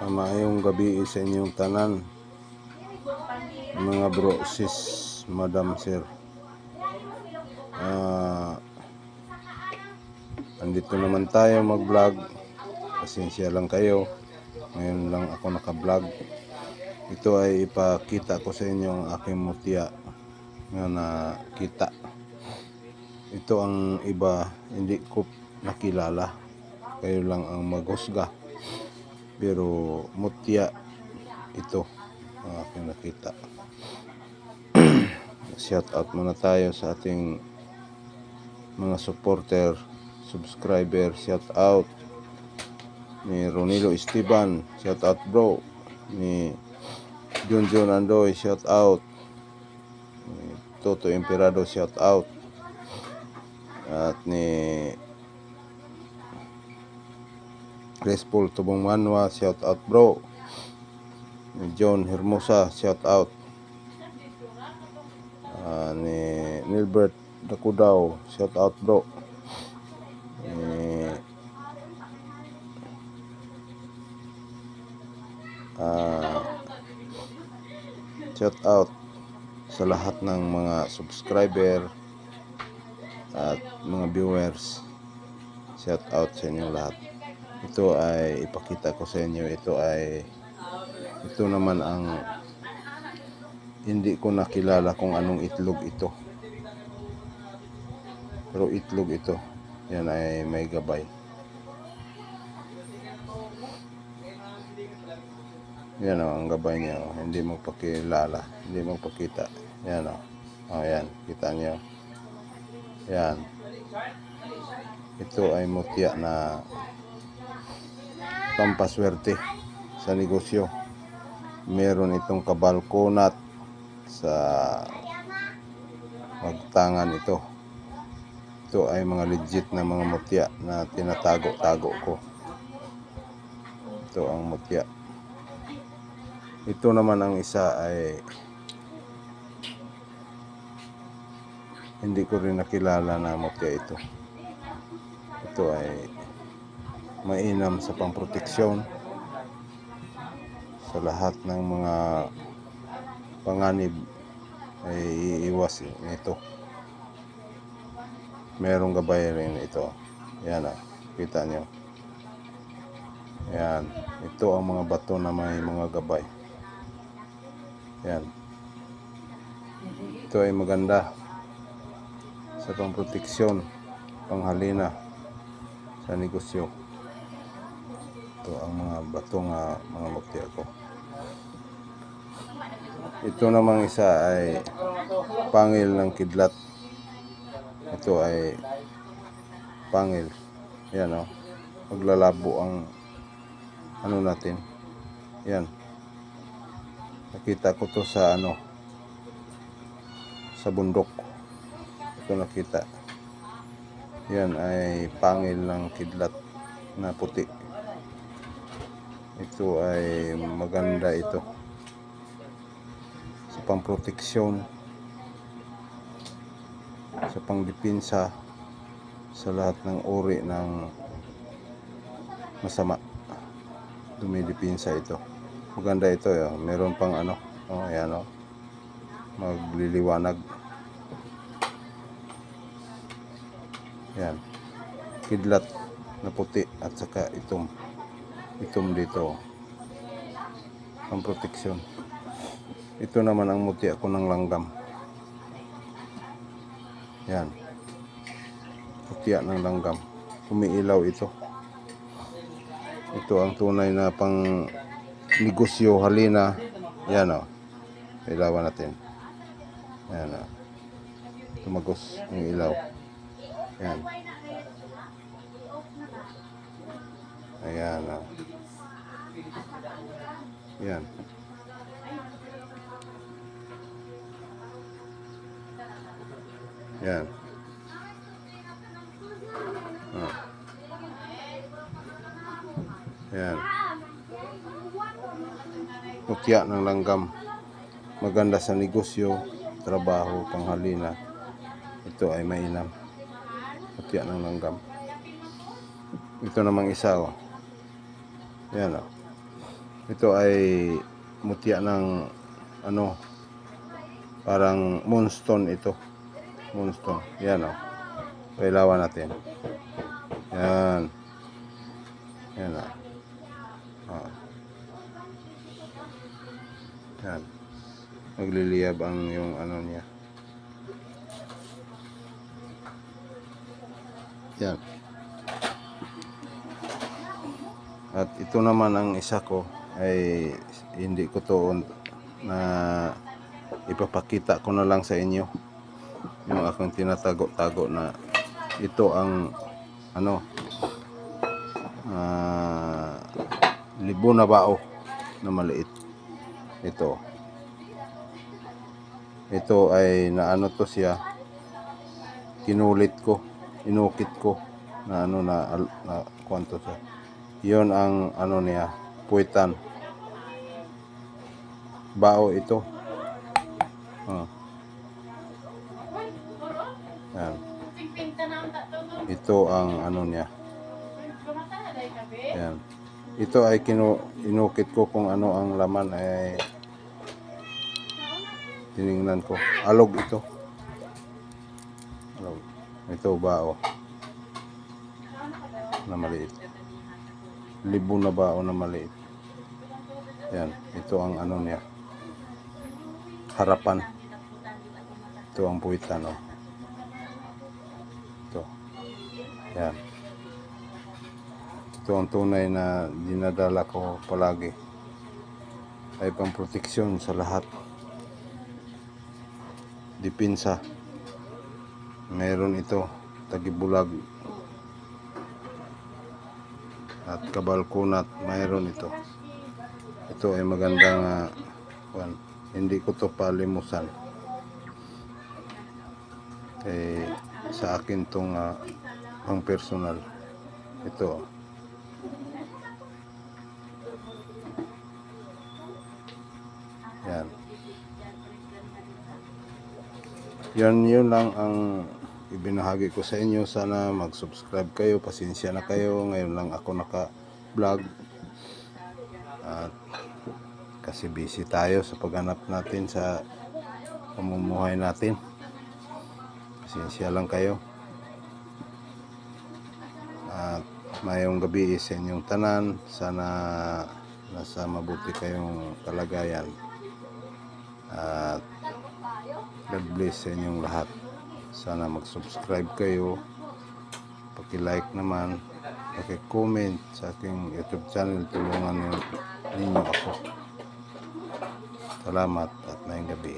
Mamayong gabi sa inyong tanan. Mga bro, sis, madam, sir. Ah, andito naman tayo mag-vlog. Pasensya lang kayo. Ngayon lang ako naka-vlog. Ito ay ipakita ko sa inyo ang aking mutya na nakita. Ito ang iba hindi ko nakilala. Kayo lang ang maghusga pero mutya ito ang aking nakita. Shout out muna tayo sa ating mga supporter subscriber. Shout out ni Ronilo Esteban. Shout out bro. Ni John John Andoy. Shout out ni Toto Emperado shout out at ni Paul Tubong Manwa, shout out bro. John Hermosa, shout out. Ah, ni Nilbert Dakudaw, shout out bro. Ni ah, shout out sa lahat ng mga subscriber at mga viewers. Shout out sa inyo lahat ito ay ipakita ko sa inyo. Ito ay ito naman ang hindi ko nakilala kung anong itlog ito. Pero itlog ito. Yan ay may gabay. Yan o ang gabay niya o. hindi magpakilala hindi magpakita yan o. O yan. Kita niyo. Yan. Ito ay mutya na pampaswerte sa negosyo. Meron itong kabalkonat sa magtangan ito. Ito ay mga legit na mga mutya na tinatago-tago ko. Ito ang mutya. Ito naman ang isa ay hindi ko rin nakilala na mutya ito. Ito ay mainam sa pamproteksyon sa lahat ng mga panganib ay iiwas nito. Merong gabay rin ito. Yan ah, kita nyo. Yan. Ito ang mga bato na may mga gabay. Yan. Ito ay maganda sa pamproteksyon, panghalina sa negosyo ito ang mga bato nga mga mukti ko ito namang isa ay pangil ng kidlat. Ito ay pangil. Yan o maglalabo ang ano natin. Yan nakita ko to sa ano sa bundok. Ito nakita. Yan ay pangil ng kidlat na puti ito ay maganda ito. Sa pamproteksyon sa pangdipinsa sa lahat ng uri ng masama dumidipinsa ito. Maganda ito yun. meron pang ano oh, ayan oh. magliliwanag. Yan kidlat na puti at saka itom itom dito. Ang proteksyon. Ito naman ang muti ako ng langgam. Yan. Mutya ng langgam. Umiilaw ito. Ito ang tunay na pang negosyo halina. Yan o ilawan natin. Yan o tumagos ang ilaw. Yan. Ayan o yan. Yan. Oh. Yan. Mutya ng langgam. Maganda sa negosyo, trabaho, panghalina. Ito ay mainam. Mutya ng langgam. Ito namang isa oh. Yan oh. Ito ay mutya ng ano parang moonstone ito. Moonstone. Yan oh. Pailawan natin. Yan. Yan ah. Ah. Yan. Magliliyab ang yung ano niya. Yan. At ito naman ang isa ko ay hindi ko to na ipapakita ko na lang sa inyo. Yung aking tinatago-tago na ito ang ano ah, libo na bao na maliit. Ito. Ito ay naano to siya kinulit ko inukit ko na ano na, na kwanto siya. Yon ang ano niya puwitan bao ito. Oh. yan. Ito ang ano niya. Yan. Ito ay kinu inukit ko kung ano ang laman ay tiningnan ko. Alog ito. Alog. Ito bao. Na maliit. Libo na bao na maliit yan ito ang ano niya. Harapan. Ito ang puwitan oh. ito. Yan. Ito ang tunay na dinadala ko palagi. Ay pang proteksyon sa lahat. Dipinsa. Meron ito tagibulag. At kabalkunat mayroon ito ito ay magandang ah, kwan. hindi ko to palimusan eh, sa akin tong ah, pang personal. Ito. Yan. Yan yun lang ang ibinahagi ko sa inyo. Sana mag-subscribe kayo pasensya na kayo. Ngayon lang ako naka-vlog. At kasi busy tayo sa paghanap natin sa pamumuhay natin. Pasensya lang kayo. At mayong gabi sa inyong tanan. Sana nasa mabuti kayong kalagayan. At God bless sa inyong lahat. Sana mag-subscribe kayo. Paki-like naman. Paki-comment sa aking YouTube channel. Tulungan ninyo ako salamat at mayong gabi